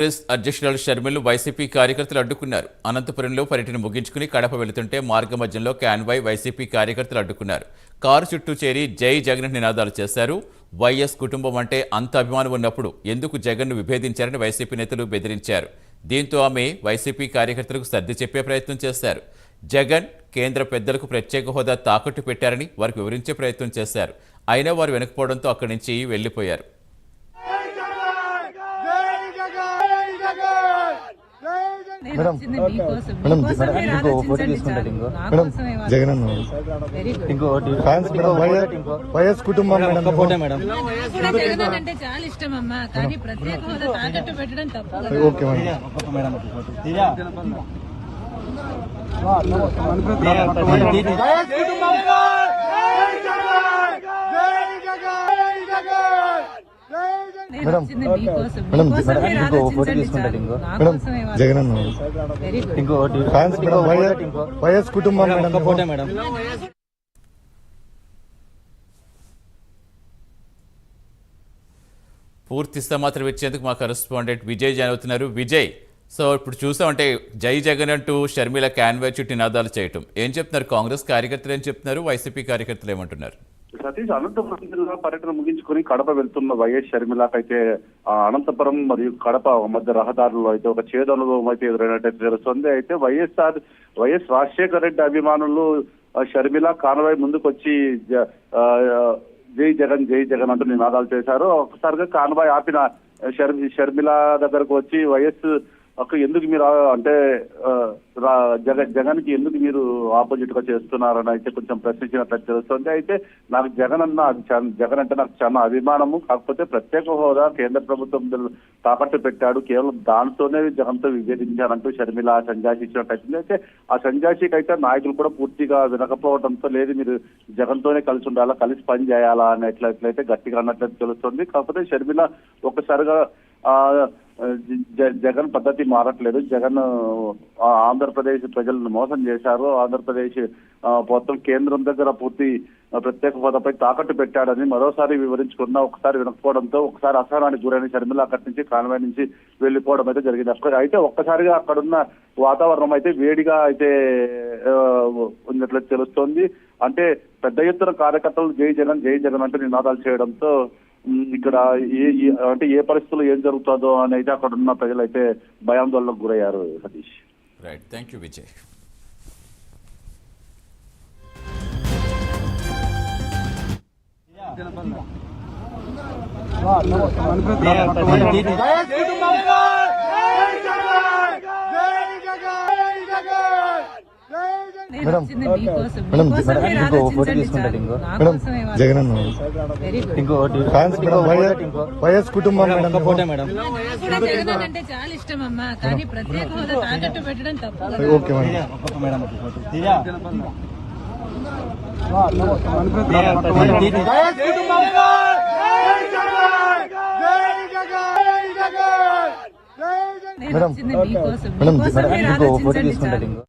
కాంగ్రెస్ అధ్యక్షురాలు షర్మిలు వైసీపీ కార్యకర్తలు అడ్డుకున్నారు. అనంతపురంలో పర్యటన ముగించుకుని కడప వెళుతుంటే మార్గ మధ్యంలో క్యాన్వై వైసీపీ కార్యకర్తలు అడ్డుకున్నారు. కారు చుట్టూ చేరి జై జగన్ నినాదాలు చేశారు. వైఎస్ కుటుంబం అంటే అంత అభిమానం ఉన్నప్పుడు ఎందుకు జగన్ను విభేదించారని వైసీపీ నేతలు బెదిరించారు. దీంతో ఆమె వైసీపీ కార్యకర్తలకు సర్ది చెప్పే ప్రయత్నం చేశారు. జగన్ కేంద్ర పెద్దలకు ప్రత్యేక హోదా తాకట్టు పెట్టారని వారికి వివరించే ప్రయత్నం చేశారు. అయినా వారు వెనకపోవడంతో అక్కడి నుంచి వెళ్ళిపోయారు మేడం, ఇంకో ఫోటో తీసుకుంటారు. ఇంకో. మేడం. జగన్ అన్న. గుడ్. ఇంకోటి ఫ్యాన్స్ మేడం వైఎస్ వైఎస్ కుటుంబం మేడం ఫోటో మేడం. అంటే చాలా ఇష్టం అమ్మా కానీ ప్రత్యేక హోదా తాకట్టు పెట్టడం తప్పు. Okay madam. ఒక్కొక్క మేడం ఒక ఫోటో. మేడం, వచ్చింది మీకోసం. మేడం, మీకోసం మేడం, మీరు ఇంకో ఫోటో ఆలోచించండి తీసుకుంటారు చాలు. ఇంకో. నా మేడం కోసమే వాళ్ళు. జగన్ అన్న వెరీ గుడ్. ఇంకోటి ఫ్యాన్స్ మేడం వైఎస్ ఇంకో వైఎస్ కుటుంబం మేడం, మేడం ఒక్క ఫోటో మేడం పూర్తి సమాచారం ఇచ్చేందుకు మా కరెస్పాండెంట్ విజయ్ జాయిన్ అవుతున్నారు విజయ్ సో ఇప్పుడు చూసామంటే జై జగన్ అంటూ షర్మిల క్యాన్వే చుట్టూ నినాదాలు చేయటం ఏం చెప్తున్నారు కాంగ్రెస్ కార్యకర్తలు ఏం చెప్తున్నారు వైసీపీ కార్యకర్తలు ఏమంటున్నారు సతీష్ అనంతపురం జిల్లా పర్యటన ముగించుకొని కడప వెళ్తున్న వైఎస్ షర్మిలాకైతే ఆ, అనంతపురం మరియు కడప మధ్య రహదారుల్లో అయితే ఒక చేదనుభవం అయితే ఎదురైనట్టు తెలుస్తుంది. అయితే వైఎస్ఆర్ వైఎస్ రాజశేఖర రెడ్డి అభిమానులు షర్మిల కాన్వాయ్ ముందుకొచ్చి జ- జై జగన్ జై జగన్ అంటూ నినాదాలు చేశారు. ఒకసారిగా కాన్వాయ్ ఆపిన షర్మి షర్మిల దగ్గరకు వచ్చి వైఎస్ ఎందుకు మీరు అంటే జగన్ జగన్కి ఎందుకు మీరు ఆపోజిట్గా చేస్తున్నారని అయితే కొంచెం ప్రశ్నించినట్లు తెలుస్తుంది. అయితే నాకు జగన్ అన్న జగన్ అంటే నాకు చాలా అభిమానము. కాకపోతే ప్రత్యేక హోదా కేంద్ర ప్రభుత్వం తాకట్టు పెట్టాడు. కేవలం దాంతోనే జగన్తో విభేదించారంటూ షర్మిల సంజాషి ఇచ్చినట్టు అయితే ఆ సంజాషికి అయితే నాయకులు కూడా పూర్తిగా వినకపోవడంతో లేదు మీరు జగన్ తోనే కలిసి ఉండాలా కలిసి పని చేయాలా అనేట్లయితే గట్టిగా అన్నట్లు తెలుస్తుంది. కాకపోతే షర్మిల ఒక్కసారిగా ఆ జగన్ పద్ధతి మారట్లేదు. జగన్ ఆ, ఆంధ్రప్రదేశ్ ప్రజలను మోసం చేశారు. ఆంధ్రప్రదేశ్ మొత్తం కేంద్రం దగ్గర పూర్తి ప్రత్యేక హోదాపై తాకట్టు పెట్టాడని మరోసారి వివరించుకున్న ఒకసారి వినకపోవడంతో ఒకసారి అసహనానికి గురైన షర్మిల అక్కడి నుంచి కాన్వాయ్ నుంచి వెళ్ళిపోవడం అయితే జరిగింది. అక్కడ అయితే ఒక్కసారిగా అక్కడున్న వాతావరణం అయితే వేడిగా అయితే ఉన్నట్లు తెలుస్తోంది. అంటే పెద్ద ఎత్తున కార్యకర్తలు జై జగన్ జై జగన్ అంటూ నినాదాలు చేయడంతో ఇక్కడ ఏ అంటే ఏ పరిస్థితుల్లో ఏం జరుగుతుందో అని అయితే అక్కడ ఉన్న ప్రజలు అయితే భయాందోళనకు గురయ్యారు Satish. Right thank you Vijay madam. Madam, ఇంకో తీసుకుంటారు చాలు. ఇంకో. మేడం కోసమే వాళ్ళు. జగన్ అన్న వెరీ గుడ్. ఇంకోటి ఫ్యాన్స్ మేడం వైఎస్ వైఎస్ కుటుంబం మేడం, మేడం ఒక్క ఫోటో మేడం నాకు కూడా జగన్ అంటే చాలా ఇష్టం అమ్మా కానీ ప్రత్యేక హోదా తాకట్టు పెట్టడం తప్పు కదా. ఓకే మేడం ఒక్కొక్క మేడం ఒక ఫోటో దివ్యా. నేను మేడం, వచ్చింది మీకోసం. మేడం మీకోసం మేడం మీరు ఇంకో ఫోటో ఆలోచించండి తీసుకుంటారు చాలు. ఇంకో